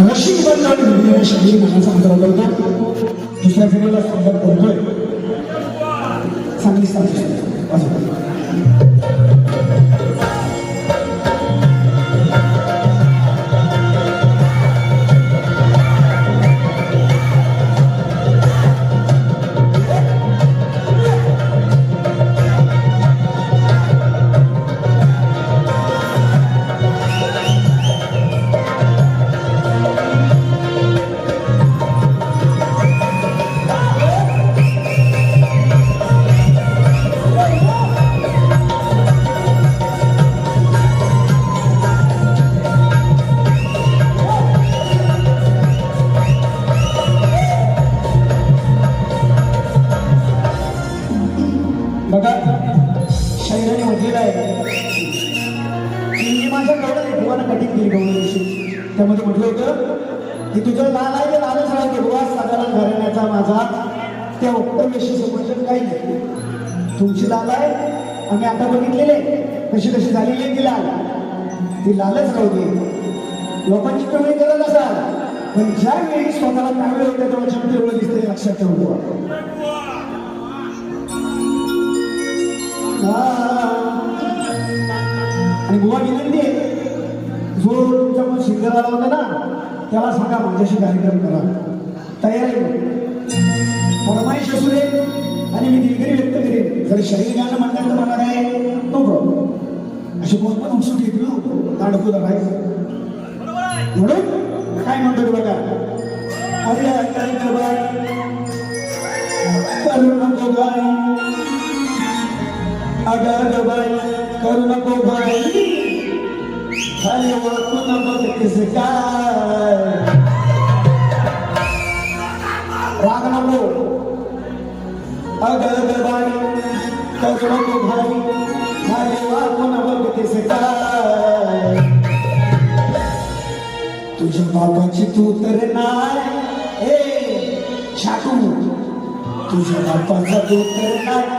नशीब बदलावी दिलेल्या शैली मनाचा अंतर करतो. दुसऱ्या फेरीला स्पर्धा करतोय. चांगली सांगतो बघा कटिंग केली गवळी त्यामध्ये म्हटलं होतं की तुझं लाल आहे ते लालच राहते बुवा साधारण घराण्याचा माझा त्या वक्तव्याशी संबंध काही नाही. तुमची लाल आहे आम्ही आता बघितलेले कशी कशी झालेली आहे ती लाल. ती लालच राहते दे. लोकांची कमी करत असाल पण ज्या वेळी स्वतःला चांगलं होते तेव्हा शक्ती एवढं दिसते लक्षात ठेवतो आणि बुवा विनंती आहे जो तुमच्या पण सिंगर आला होता ना त्याला सांगा माझ्याशी कार्यक्रम करा. तयारी फरमाईश असू दे आणि मी दिलगिरी व्यक्त करेन. जर शरीर गाणं म्हणण्याचं मला काय नो प्रॉब्लेम अशी कोण पण उत्सुक येतील ताडकू दाबायचं म्हणून काय म्हणतो बघा? अरे करू नको गाय अगर बाई करू नको भाई खाली वाकू नको किस काय? राग नको. अगर बाई करू नको भाई खाली वाकू नको किस काय? तुझ्या बापाची तू तर नाही ए शाकू तुझ्या बापाचा तू तर नाही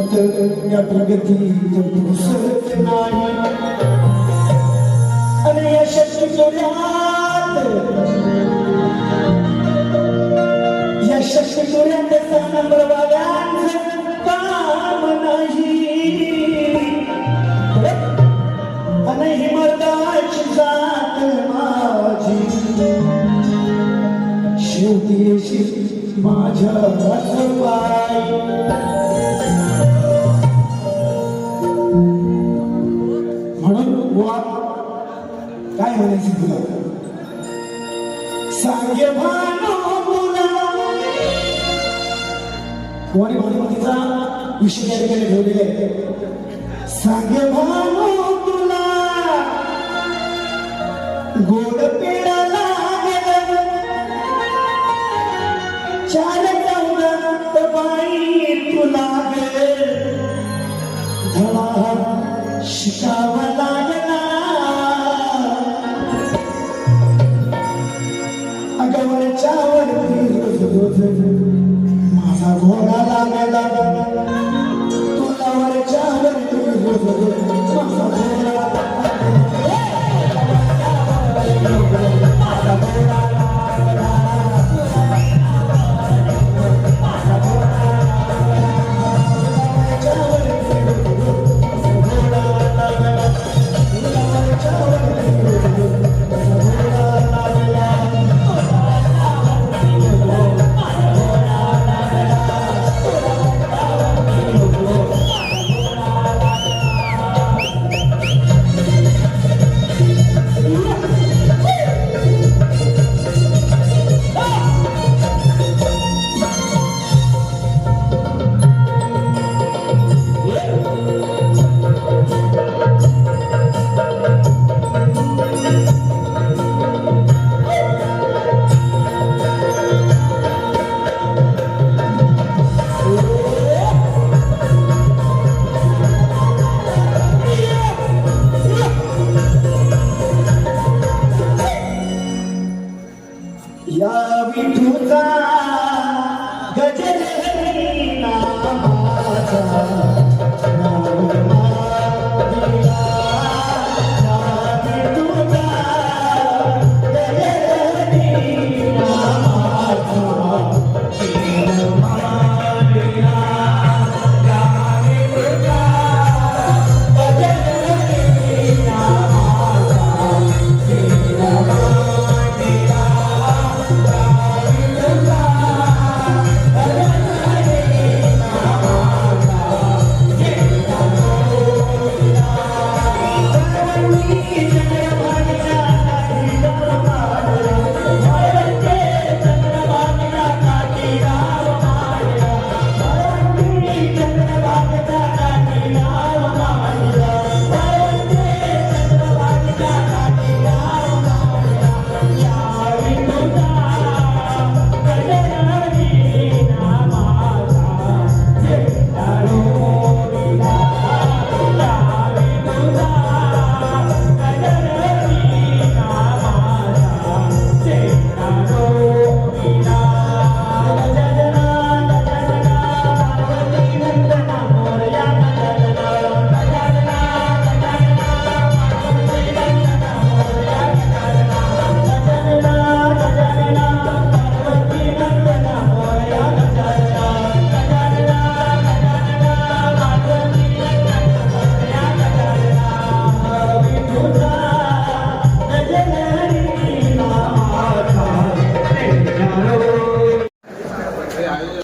कोणी पण या प्रगतीत घुसत नाही आणि या शक्ती जोड्यात या शक्ती जोड्यात नंबर वाल्यांचं काम नाही आणि ही मर्दाची जात माझी शेवटी येशील. माझ्याच पाय म्हणून बुवा काय म्हणायचं तुला? सांगे भानो तुला. कोणी भानुमतीचा विषय या ठिकाणी ठेवलेला आहे. सांगे भानो तुला. गोड पेडा चार चौदात बाई तुला धडा शिकावा लागला वरती माझा घोडा लागला तुला वरच्या वरती माझा घोडा